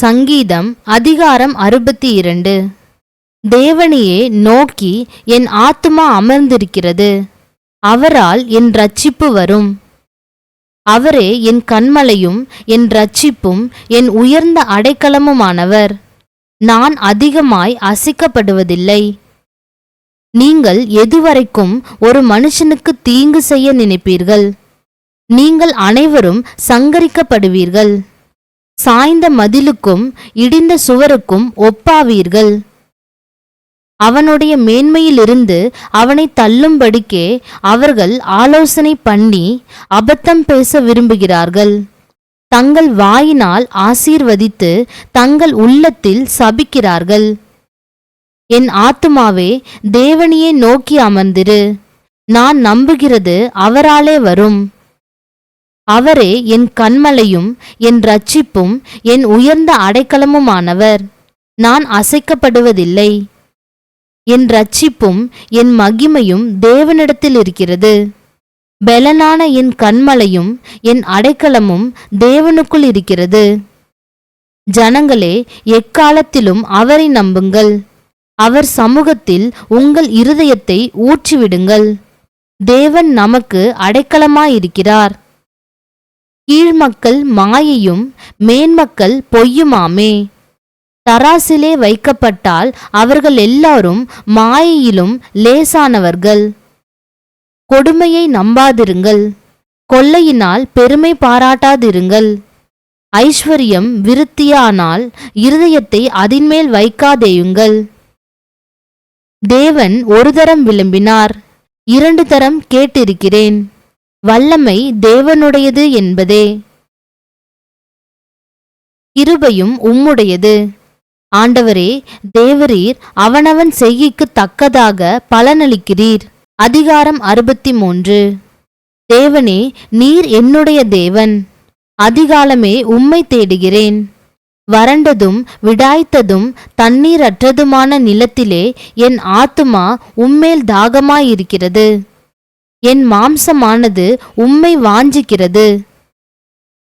சங்கீதம் அதிகாரம் அறுபத்தி இரண்டு. தேவனையே நோக்கி என் ஆத்துமா அமர்ந்திருக்கிறது. அவரால் என் ரட்சிப்பு வரும். அவரே என் கண்மலையும் என் ரட்சிப்பும் என் உயர்ந்த அடைக்கலமுமானவர். நான் அதிகமாய் அசைக்கப்படுவதில்லை. நீங்கள் எதுவரைக்கும் ஒரு மனுஷனுக்கு தீங்கு செய்ய நினைப்பீர்கள்? நீங்கள் அனைவரும் சங்கரிக்கப்படுவீர்கள். சாய்ந்த மதிலுக்கும் இடிந்த சுவருக்கும் ஒப்பாவீர்கள். அவனுடைய மேன்மையிலிருந்து அவனை தள்ளும்படிக்கே அவர்கள் ஆலோசனை பண்ணி அபத்தம் பேச விரும்புகிறார்கள். தங்கள் வாயினால் ஆசீர்வதித்து தங்கள் உள்ளத்தில் சபிக்கிறார்கள். என் ஆத்துமாவே தேவனியை நோக்கி அமர்ந்திரு. நான் நம்புகிறது அவராலே வரும். அவரே என் கண்மலையும் என் ரட்சிப்பும் என் உயர்ந்த அடைக்கலமுமானவர். நான் அசைக்கப்படுவதில்லை. என் ரட்சிப்பும் என் மகிமையும் தேவனிடத்தில் இருக்கிறது. பெலனான என் கண்மலையும் என் அடைக்கலமும் தேவனுக்குள் இருக்கிறது. ஜனங்களே எக்காலத்திலும் அவரை நம்புங்கள். அவர் சமூகத்தில் உங்கள் இருதயத்தை ஊற்றிவிடுங்கள். தேவன் நமக்கு அடைக்கலமாயிருக்கிறார். கீழ்மக்கள் மாயையும் மேன்மக்கள் பொய்யுமாமே? தராசிலே வைக்கப்பட்டால் அவர்கள் எல்லாரும் மாயையிலும் லேசானவர்கள். கொடுமையை நம்பாதிருங்கள். கொள்ளையினால் பெருமை பாராட்டாதிருங்கள். ஐஸ்வர்யம் விருத்தியானால் இருதயத்தை அதின்மேல் வைக்காதேயுங்கள். தேவன் ஒரு தரம் விளம்பினார். இரண்டு தரம் கேட்டிருக்கிறேன். வல்லமை தேவனுடையது என்பதே. கிருபையும் உம்முடையது. ஆண்டவரே தேவரீர் அவனவன் செய்கைக்கு தக்கதாக பலனளிக்கிறீர். அதிகாரம் அறுபத்தி மூன்று தேவனே நீர் என்னுடைய தேவன். அதிகாலமே உம்மை தேடுகிறேன். வறண்டதும் விடாய்த்ததும் தண்ணீரற்றதுமான நிலத்திலே என் ஆத்துமா உம்மேல் தாகமாயிருக்கிறது. என் மாம்சமானது உம்மை வாஞ்சிக்கிறது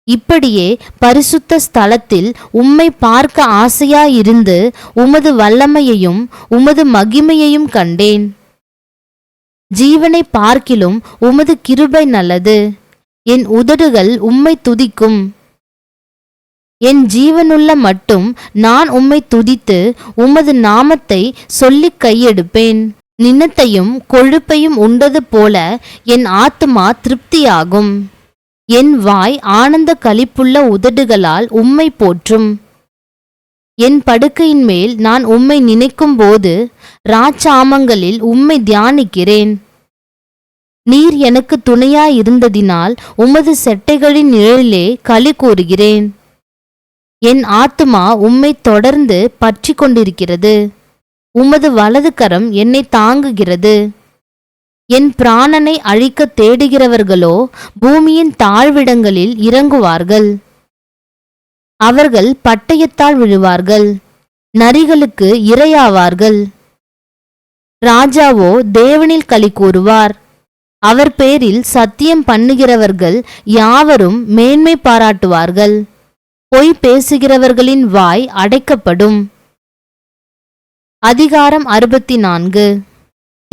இப்படியே பரிசுத்த ஸ்தலத்தில் உம்மை பார்க்க ஆசையாயிருந்து உமது வல்லமையையும் உமது மகிமையையும் கண்டேன். ஜீவனை பார்க்கிலும் உமது கிருபை நல்லது. என் உதடுகள் உம்மை துதிக்கும். என் ஜீவனுள்ள மட்டும் நான் உம்மை துதித்து உமது நாமத்தை சொல்லிக் கையெடுப்பேன். நினத்தையும் கொழுப்பையும் உண்டது போல என் ஆத்துமா திருப்தியாகும். என் வாய் ஆனந்த களிப்புள்ள உதடுகளால் உம்மை போற்றும். என் படுக்கையின் மேல் நான் உம்மை நினைக்கும் போது ராச்சாமங்களில் உம்மை தியானிக்கிறேன். நீர் எனக்கு துணையாயிருந்ததினால் உமது செட்டைகளின் நிழலிலே களி கூறுகிறேன். என் ஆத்துமா உம்மை தொடர்ந்து பற்றி கொண்டிருக்கிறது உமது வலது கரம் என்னை தாங்குகிறது. என் பிராணனை அழிக்கத் தேடுகிறவர்களோ பூமியின் தாழ்விடங்களில் இறங்குவார்கள். அவர்கள் பட்டயத்தால் விழுவார்கள். நரிகளுக்கு இரையாவார்கள். ராஜாவோ தேவனில் களி கூறுவார். அவர் பேரில் சத்தியம் பண்ணுகிறவர்கள் யாவரும் மேன்மை பாராட்டுவார்கள். பொய் பேசுகிறவர்களின் வாய் அடைக்கப்படும். அதிகாரம் அறுபத்தி நான்கு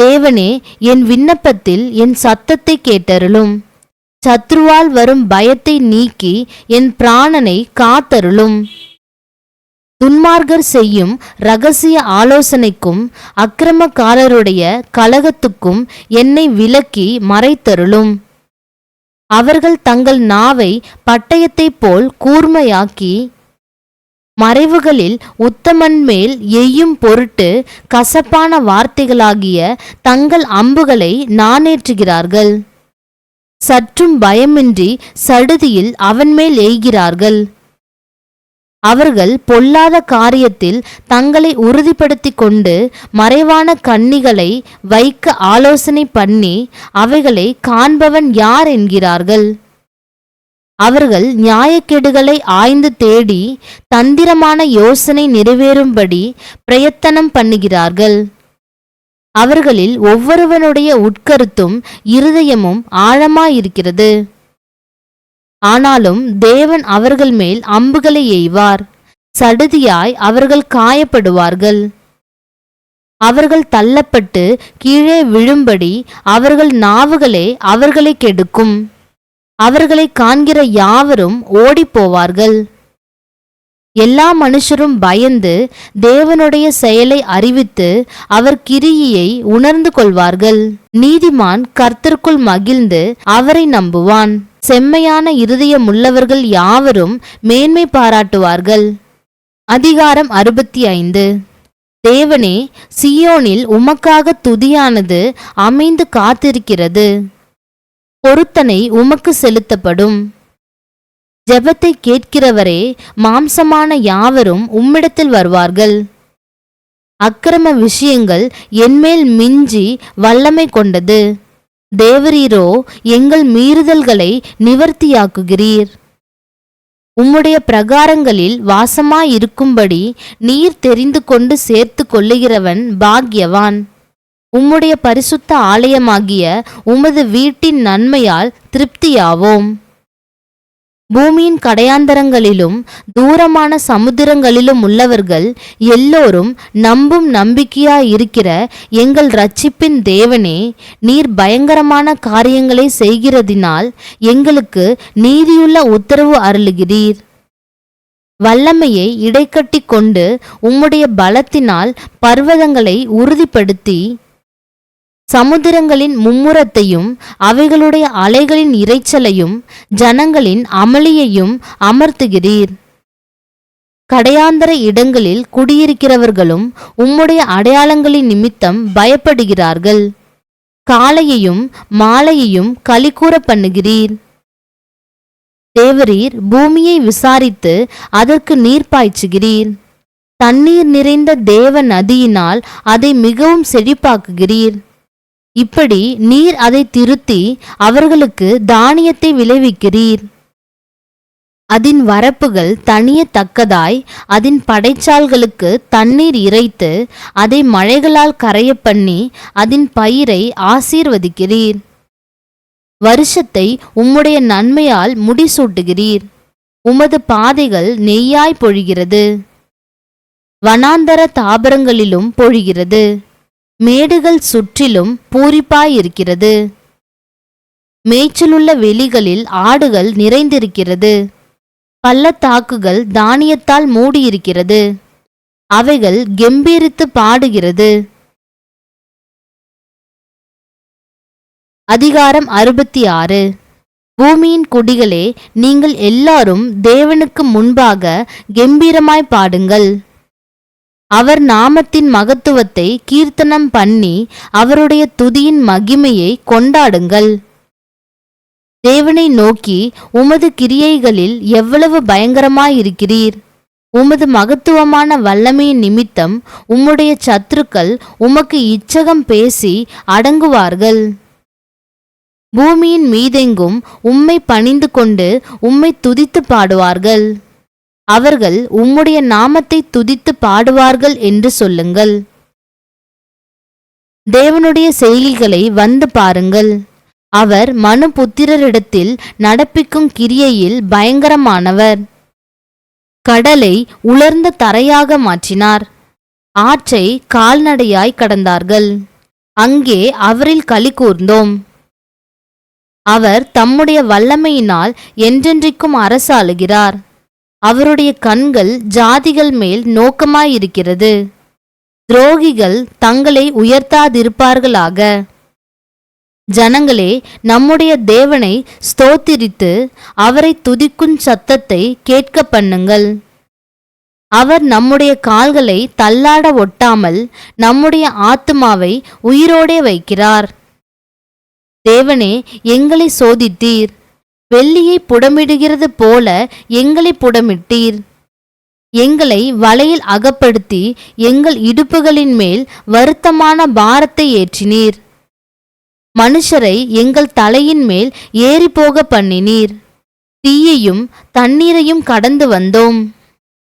தேவனே என் விண்ணப்பத்தில் என் சத்தத்தை கேட்டருளும். சத்ருவால் வரும் பயத்தை நீக்கி என் பிராணனை காத்தருளும். துன்மார்கர் செய்யும் ரகசிய ஆலோசனைக்கும் அக்கிரமக்காரருடைய கலகத்துக்கும் என்னை விலக்கி மறைத்தருளும். அவர்கள் தங்கள் நாவை பட்டயத்தைப் போல் கூர்மையாக்கி மறைவுகளில் உத்தமன் மேல் எய்யும் பொருட்டு கசப்பான வார்த்தைகளாகிய தங்கள் அம்புகளை நானேற்றுகிறார்கள். சற்றும் பயமின்றி சடுதியில் அவன் மேல் எய்கிறார்கள். அவர்கள் பொல்லாத காரியத்தில் தங்களை உறுதிப்படுத்திக் கொண்டு மறைவான கண்ணிகளை வைக்க ஆலோசனை பண்ணி அவைகளை காண்பவன் யார் என்கிறார்கள். அவர்கள் நியாயக்கேடுகளை ஆய்ந்து தேடி தந்திரமான யோசனை நிறைவேறும்படி பிரயத்தனம் பண்ணுகிறார்கள். அவர்களில் ஒவ்வொருவனுடைய உட்கருத்தும் இருதயமும் ஆழமாயிருக்கிறது. ஆனாலும் தேவன் அவர்கள் மேல் அம்புகளை எய்வார். சடுதியாய் அவர்கள் காயப்படுவார்கள். அவர்கள் தள்ளப்பட்டு கீழே விழும்படி அவர்கள் நாவுகளே அவர்களை கெடுக்கும். அவர்களை காண்கிற யாவரும் ஓடிப்போவார்கள். எல்லா மனுஷரும் பயந்து தேவனுடைய செயலை அறிவித்து அவர் கிரியையை உணர்ந்து கொள்வார்கள். நீதிமான் கர்த்தருக்குள் மகிழ்ந்து அவரை நம்புவான். செம்மையான இருதயம் உள்ளவர்கள் யாவரும் மேன்மை பாராட்டுவார்கள். அதிகாரம் அறுபத்தி ஐந்து. தேவனே சியோனில் உமக்காக துதியானது அமைந்து காத்திருக்கிறது. பொருத்தனை உமக்கு செலுத்தப்படும். ஜெபத்தை கேட்கிறவரே மாம்சமான யாவரும் உம்மிடத்தில் வருவார்கள். அக்கிரம விஷயங்கள் என்மேல் மிஞ்சி வல்லமை கொண்டது. தேவரீரோ எங்கள் மீறுதல்களை நிவர்த்தியாக்குகிறீர். உம்முடைய பிரகாரங்களில் வாசமாயிருக்கும்படி நீர் தெரிந்து கொண்டு சேர்த்து கொள்ளுகிறவன் பாக்யவான் உம்முடைய பரிசுத்த ஆலயமாகிய உமது வீட்டின் நன்மையால் திருப்தியாவோம். பூமியின் கடையாந்தரங்களிலும் தூரமான சமுத்திரங்களிலும் உள்ளவர்கள் எல்லோரும் நம்பும் நம்பிக்கையாயிருக்கிற எங்கள் ரட்சிப்பின் தேவனே நீர் பயங்கரமான காரியங்களை செய்கிறதினால் எங்களுக்கு நீதியுள்ள உத்தரவு அருளுகிறீர். வல்லமையை இடைக்கட்டி கொண்டு உம்முடைய பலத்தினால் பர்வதங்களை உறுதிப்படுத்தி சமுத்திரங்களின் மும்முரத்தையும் அவைகளுடைய அலைகளின் இரைச்சலையும் ஜனங்களின் அமளியையும் அமர்த்துகிறீர். கடையாந்தர இடங்களில் குடியிருக்கிறவர்களும் உம்முடைய அடையாளங்களின் நிமித்தம் பயப்படுகிறார்கள். காலையையும் மாலையையும் கலிக்கூற பண்ணுகிறீர். தேவரீர் பூமியை விசாரித்து அதற்கு நீர் பாய்ச்சுகிறீர். தண்ணீர் நிறைந்த தேவ நதியினால் அதை மிகவும் செழிப்பாக்குகிறீர். இப்படி நீர் அதை திருத்தி அவர்களுக்கு தானியத்தை விளைவிக்கிறீர். அதன் வரப்புகள் தனியத்தக்கதாய் அதன் படைச்சால்களுக்கு தண்ணீர் இறைத்து அதை மழைகளால் கரைய பண்ணி அதன் பயிரை ஆசீர்வதிக்கிறீர். வருஷத்தை உம்முடைய நன்மையால் முடிசூட்டுகிறீர். உமது பாதைகள் நெய்யாய் பொழிகிறது. வனாந்தர தாபரங்களிலும் பொழிகிறது. மேடுகள் சுற்றிலும் பூரிப்பாயிருக்கிறது. மேய்ச்சலுள்ள வெளிகளில் ஆடுகள் நிறைந்திருக்கிறது. பள்ளத்தாக்குகள் தானியத்தால் மூடியிருக்கிறது. அவைகள் கெம்பீரித்து பாடுகிறது. அதிகாரம் அறுபத்தி ஆறு பூமியின் குடிகளே நீங்கள் எல்லாரும் தேவனுக்கு முன்பாக கெம்பீரமாய் பாடுங்கள். அவர் நாமத்தின் மகத்துவத்தை கீர்த்தனம் பண்ணி அவருடைய துதியின் மகிமையை கொண்டாடுங்கள். தேவனை நோக்கி உமது கிரியைகளில் எவ்வளவு பயங்கரமாயிருக்கிறீர். உமது மகத்துவமான வல்லமையின் நிமித்தம் உம்முடைய சத்துருக்கள் உமக்கு இச்சகம் பேசி அடங்குவார்கள். பூமியின் மீதெங்கும் உம்மை பணிந்து கொண்டு உம்மை துதித்து பாடுவார்கள். அவர்கள் உம்முடைய நாமத்தை துதித்து பாடுவார்கள் என்று சொல்லுங்கள். தேவனுடைய செயலிகளை வந்து பாருங்கள். அவர் மனு புத்திரரிடத்தில் நடப்பிக்கும் கிரியையில் பயங்கரமானவர். கடலை உலர்ந்த தரையாக மாற்றினார். ஆற்றை கால்நடையாய் கடந்தார்கள். அங்கே அவரில் களி கூர்ந்தோம். அவர் தம்முடைய வல்லமையினால் என்றென்றைக்கும் அரசாளுகிறார். அவருடைய கண்கள் ஜாதிகள் மேல் நோக்கமாயிருக்கிறது. துரோகிகள் தங்களை உயர்த்தாதிருப்பார்களாக. ஜனங்களே நம்முடைய தேவனை ஸ்தோத்திரித்து அவரை துதிக்கும் சத்தத்தை கேட்க பண்ணுங்கள் அவர் நம்முடைய கால்களை தள்ளாட ஒட்டாமல் நம்முடைய ஆத்துமாவை உயிரோடே வைக்கிறார். தேவனே எங்களை சோதித்தீர். வெள்ளியை புடமிடுகிறது போல எங்களை புடமிட்டீர். எங்களை வலையில் அகப்படுத்தி எங்கள் இடுப்புகளின் மேல் வருத்தமான பாரத்தை ஏற்றினீர். மனுஷரை எங்கள் தலையின் மேல் ஏறி போக பண்ணினீர். தீயையும் தண்ணீரையும் கடந்து வந்தோம்.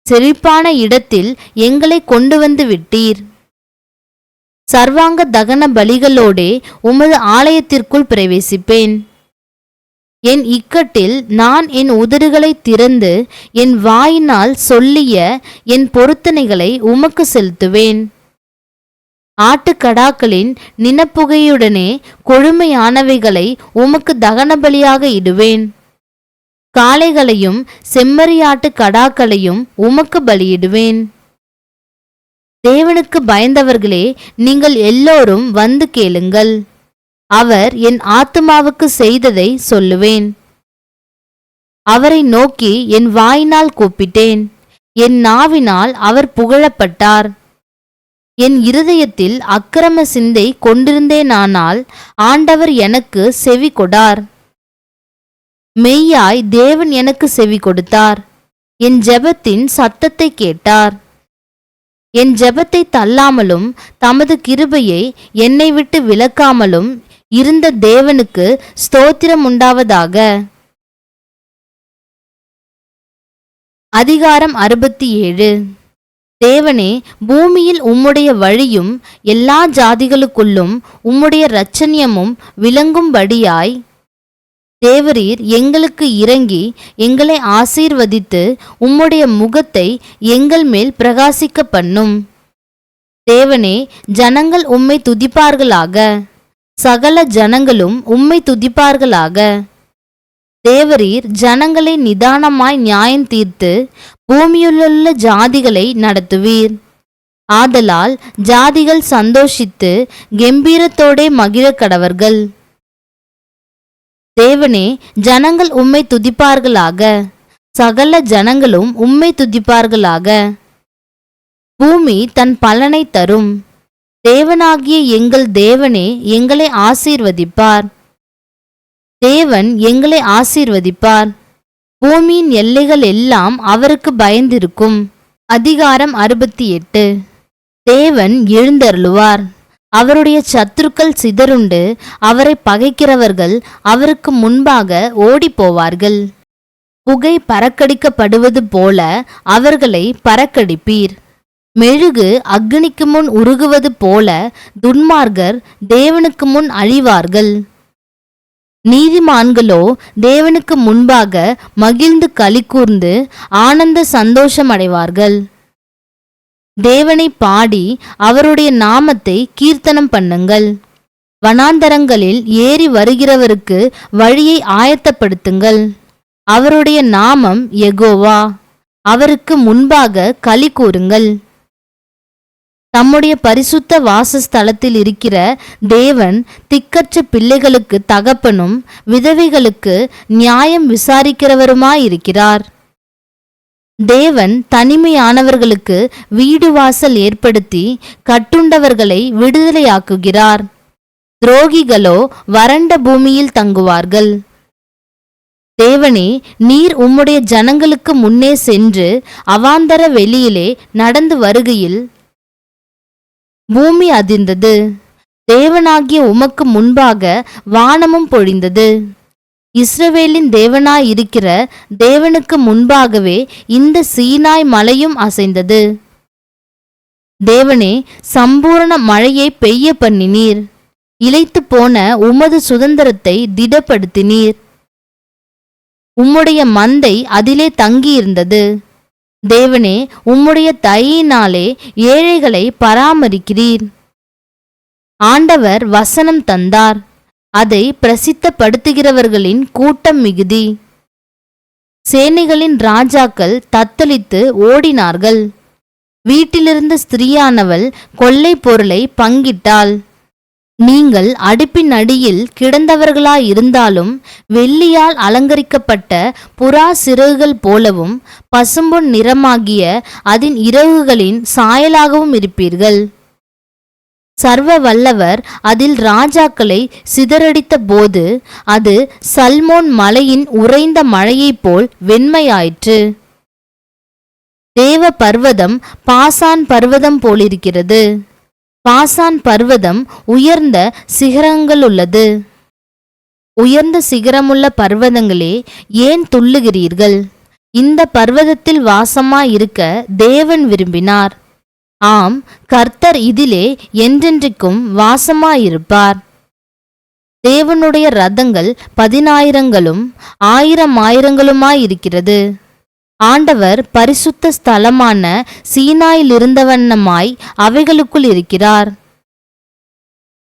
செழிப்பான இடத்தில் எங்களை கொண்டு வந்து விட்டீர். சர்வாங்க தகன பலிகளோடே உமது ஆலயத்திற்குள் பிரவேசிப்பேன். என் இக்கட்டில் நான் என் உதடுகளை திறந்து என் வாயினால் சொல்லிய என் பொருத்தனைகளை உமக்கு செலுத்துவேன். ஆட்டுக்கடாக்களின் நினப்புகையுடனே கொழுமையானவைகளை உமக்கு தகனபலியாக இடுவேன். காளைகளையும் செம்மறியாட்டு கடாக்களையும் உமக்கு பலியிடுவேன். தேவனுக்கு பயந்தவர்களே நீங்கள் எல்லோரும் வந்து கேளுங்கள். அவர் என் ஆத்துமாவுக்கு செய்ததை சொல்லுவேன். அவரை நோக்கி என் வாயினால் கூப்பிட்டேன். என் நாவினால் அவர் புகழப்பட்டார். என் இருதயத்தில் அக்கிரம சிந்தை கொண்டிருந்தேனானால் ஆண்டவர் எனக்கு செவி கொடார். மெய்யாய் தேவன் எனக்கு செவி கொடுத்தார். என் ஜெபத்தின் சத்தத்தை கேட்டார். என் ஜெபத்தை தள்ளாமலும் தமது கிருபையை என்னை விட்டு விலக்காமலும் இருந்த தேவனுக்கு ஸ்தோத்திரம் உண்டாவதாக. அதிகாரம் அறுபத்தி ஏழு. தேவனே பூமியில் உம்முடைய வழியும் எல்லா ஜாதிகளுக்குள்ளும் உம்முடைய இரட்சண்யமும் விளங்கும்படியாய் தேவரீர் எங்களுக்கு இறங்கி எங்களை ஆசீர்வதித்து உம்முடைய முகத்தை எங்கள் மேல் பிரகாசிக்க பண்ணும் தேவனே ஜனங்கள் உம்மை துதிப்பார்களாக. சகல ஜனங்களும் உம்மை துதிப்பார்களாக. தேவரீர் ஜனங்களை நிதானமாய் நியாயம் தீர்த்து பூமியிலுள்ள ஜாதிகளை நடத்துவீர். ஆதலால் ஜாதிகள் சந்தோஷித்து கெம்பீரத்தோடே மகிழக் கடவர்கள். தேவனே ஜனங்கள் உம்மை துதிப்பார்களாக. சகல ஜனங்களும் உம்மை துதிப்பார்களாக. பூமி தன் பலனை தரும். தேவனாகிய எங்கள் தேவனே எங்களை ஆசீர்வதிப்பார். தேவன் எங்களை ஆசீர்வதிப்பார். பூமியின் எல்லைகள் எல்லாம் அவருக்கு பயந்திருக்கும். அதிகாரம் அறுபத்தி எட்டு தேவன் எழுந்தருளுவார். அவருடைய சத்துருக்கள் சிதறுண்டு அவரை பகைக்கிறவர்கள் அவருக்கு முன்பாக ஓடிப்போவார்கள். புகை பறக்கடிக்கப்படுவது போல அவர்களை பறக்கடிப்பீர். மெழுகு அக்னிக்கு முன் உருகுவது போல துன்மார்கர் தேவனுக்கு முன் அழிவார்கள். நீதிமான்களோ தேவனுக்கு முன்பாக மகிழ்ந்து களி கூர்ந்து ஆனந்த சந்தோஷமடைவார்கள். தேவனை பாடி அவருடைய நாமத்தை கீர்த்தனம் பண்ணுங்கள். வனாந்தரங்களில் ஏறி வருகிறவருக்கு வழியை ஆயத்தப்படுத்துங்கள். அவருடைய நாமம் எகோவா அவருக்கு முன்பாக களி கூறுங்கள். தம்முடைய பரிசுத்த வாசஸ்தலத்தில் இருக்கிற தேவன் திக்கற்ற பிள்ளைகளுக்கு தகப்பனும் விதவைகளுக்கு நியாயம் விசாரிக்கிறவருமாயிருக்கிறார். தேவன் தனிமையானவர்களுக்கு வீடு வாசல் ஏற்படுத்தி கட்டுண்டவர்களை விடுதலையாக்குகிறார். துரோகிகளோ வறண்ட பூமியில் தங்குவார்கள். தேவனே நீர் உம்முடைய ஜனங்களுக்கு முன்னே சென்று அவாந்தர வெளியிலே நடந்து வருகையில் பூமி அதிர்ந்தது. தேவனாகிய உமக்கு முன்பாக வானமும் பொழிந்தது. இஸ்ரவேலின் தேவனாயிருக்கிற தேவனுக்கு முன்பாகவே இந்த சீனாய் மலையும் அசைந்தது. தேவனே சம்பூரண மழையை பெய்ய பண்ணினீர். இழைத்து போன உமது சுதந்திரத்தை திடப்படுத்தினீர். உம்முடைய மந்தை அதிலே தங்கியிருந்தது. தேவனே உம்முடைய தயினாலே ஏழைகளை பராமரிக்கிறீர். ஆண்டவர் வசனம் தந்தார். அதை பிரசித்தப்படுத்துகிறவர்களின் கூட்டம் மிகுதி. சேனைகளின் ராஜாக்கள் தத்தளித்து ஓடினார்கள். வீட்டிலிருந்த ஸ்திரீயானவள் கொள்ளை பொருளை பங்கிட்டாள். நீங்கள் அடுப்பின் அடியில் கிடந்தவர்களாயிருந்தாலும் வெள்ளியால் அலங்கரிக்கப்பட்ட புறா சிறகுகள் போலவும் பசும்பொன் நிறமாகிய அதன் இறகுகளின் சாயலாகவும் இருப்பீர்கள். சர்வ வல்லவர் அதில் ராஜாக்களை சிதறடித்த போது அது சல்மோன் மலையின் உறைந்த மழையைப் போல் வெண்மையாயிற்று. தேவ பர்வதம் பாசான் பர்வதம் போலிருக்கிறது. பாசான் பர்வதம் உயர்ந்த சிகரங்களுள்ளது. உயர்ந்த சிகரமுள்ள பர்வதங்களே ஏன் துள்ளுகிறீர்கள்? இந்த பர்வதத்தில் வாசமாயிருக்க தேவன் விரும்பினார். ஆம் கர்த்தர் இதிலே என்றென்றைக்கும் வாசமாயிருப்பார். தேவனுடைய ரதங்கள் பதினாயிரங்களும் ஆயிரம் ஆயிரங்களுமாயிருக்கிறது. ஆண்டவர் பரிசுத்த ஸ்தலமான சீனாயில் இருந்தவண்ணமாய் அவைகளுக்குள் இருக்கிறார்.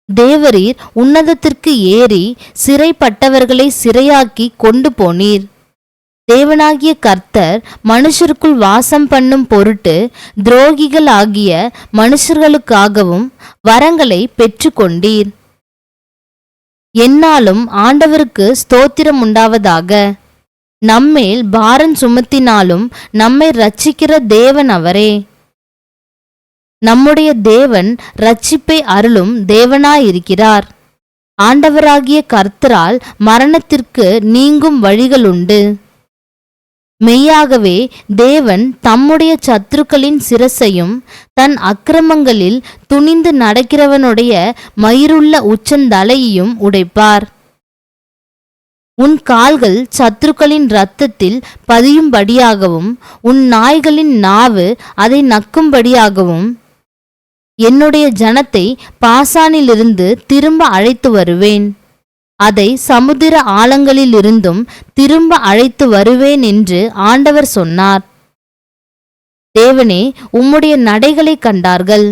தேவரீர் உன்னதத்திற்கு ஏறி சிறைப்பட்டவர்களை சிறையாக்கி கொண்டு போனீர். தேவனாகிய கர்த்தர் மனுஷருக்குள் வாசம் பண்ணும் பொருட்டு துரோகிகள் ஆகிய மனுஷர்களுக்காகவும் வரங்களை பெற்றுக்கொண்டீர். என்னாலும் ஆண்டவருக்கு ஸ்தோத்திரம் உண்டாவதாக. நம்மேல் பாரம் சுமத்தினாலும் நம்மை ரட்சிக்கிற தேவன் அவரே. நம்முடைய தேவன் ரட்சிப்பை அருளும் தேவனாயிருக்கிறார். ஆண்டவராகிய கர்த்தரால் மரணத்திற்கு நீங்கும் வழிகளுண்டு. மெய்யாகவே தேவன் தம்முடைய சத்துருக்களின் சிரசையும் தன் அக்கிரமங்களில் துணிந்து நடக்கிறவனுடைய மயிருள்ள உச்சந்தலையையும் உடைப்பார். உன் கால்கள் சத்துருக்களின் இரத்தத்தில் பதியும்படியாகவும் உன் நாய்களின் நாவு அதை நக்கும்படியாகவும். என்னுடைய ஜனத்தை பாசானிலிருந்து திரும்ப அழைத்து வருவேன். அதை சமுத்திர ஆழங்களிலிருந்தும் திரும்ப அழைத்து வருவேன் என்று ஆண்டவர் சொன்னார். தேவனே உம்முடைய நடைகளை கண்டார்கள்.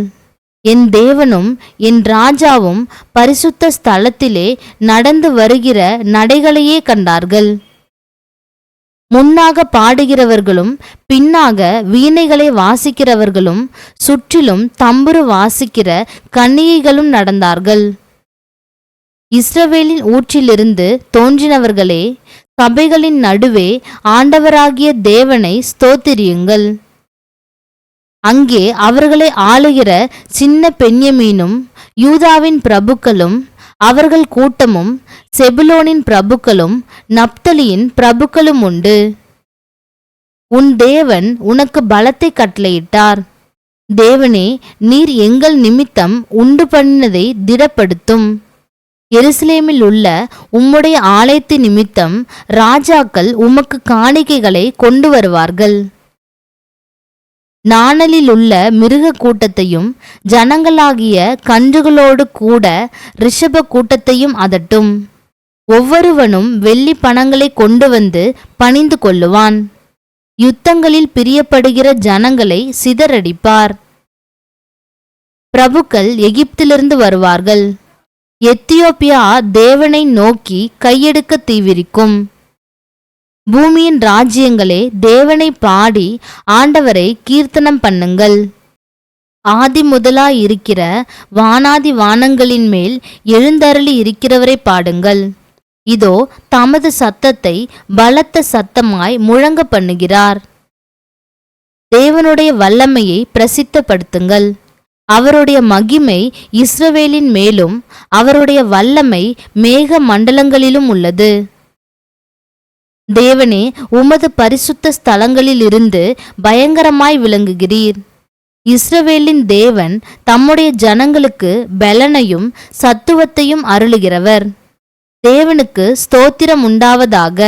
என் தேவனும் என் ராஜாவும் பரிசுத்த ஸ்தலத்திலே நடந்து வருகிற நடைகளையே கண்டார்கள். முன்னாக பாடுகிறவர்களும் பின்னாக வீணைகளை வாசிக்கிறவர்களும் சுற்றிலும் தம்புரு வாசிக்கிற கன்னிகைகளும் நடந்தார்கள். இஸ்ரவேலின் ஊற்றிலிருந்து தோன்றினவர்களே சபைகளின் நடுவே ஆண்டவராகிய தேவனை ஸ்தோத்திரியுங்கள். அங்கே அவர்களை ஆளுகிற சின்ன பெண்யமீனும் யூதாவின் பிரபுக்களும் அவர்கள் கூட்டமும் செபுலோனின் பிரபுக்களும் நப்தலியின் பிரபுக்களும் உண்டு. உன் தேவன் உனக்கு பலத்தை கட்டளையிட்டார். தேவனே நீர் எங்கள் நிமித்தம் உண்டு பண்ணினதை திடப்படுத்தும். எருசலேமில் உள்ள உம்முடைய ஆலயத்து நிமித்தம் ராஜாக்கள் உமக்கு காணிக்கைகளை கொண்டு வருவார்கள். நாணலில் உள்ள மிருக கூட்டத்தையும் ஜனங்களாகிய கன்றுகளோடு கூட ரிஷப கூட்டத்தையும் அதட்டும். ஒவ்வொருவனும் வெள்ளி பணங்களை கொண்டு வந்து பணிந்து கொள்ளுவான். யுத்தங்களில் பிரியப்படுகிற ஜனங்களை சிதறடிப்பார். பிரபுக்கள் எகிப்திலிருந்து வருவார்கள். எத்தியோப்பியா தேவனை நோக்கி கையெடுக்க தீவிரிக்கும். பூமியின் ராஜ்யங்களே தேவனை பாடி ஆண்டவரை கீர்த்தனம் பண்ணுங்கள். ஆதி முதலாயிருக்கிற வானாதி வானங்களின் மேல் எழுந்தருளி இருக்கிறவரை பாடுங்கள். இதோ தமது சத்தத்தை பலத்த சத்தமாய் முழங்க பண்ணுகிறார். தேவனுடைய வல்லமையை பிரசித்தப்படுத்துங்கள். அவருடைய மகிமை இஸ்ரவேலின் மேலும் அவருடைய வல்லமை மேக மண்டலங்களிலும் உள்ளது. தேவனே உமது பரிசுத்த ஸ்தலங்களிலிருந்து பயங்கரமாய் விளங்குகிறீர். இஸ்ரவேலின் தேவன் தம்முடைய ஜனங்களுக்கு பலனையும் சத்துவத்தையும் அருளுகிறவர். தேவனுக்கு ஸ்தோத்திரம் உண்டாவதாக.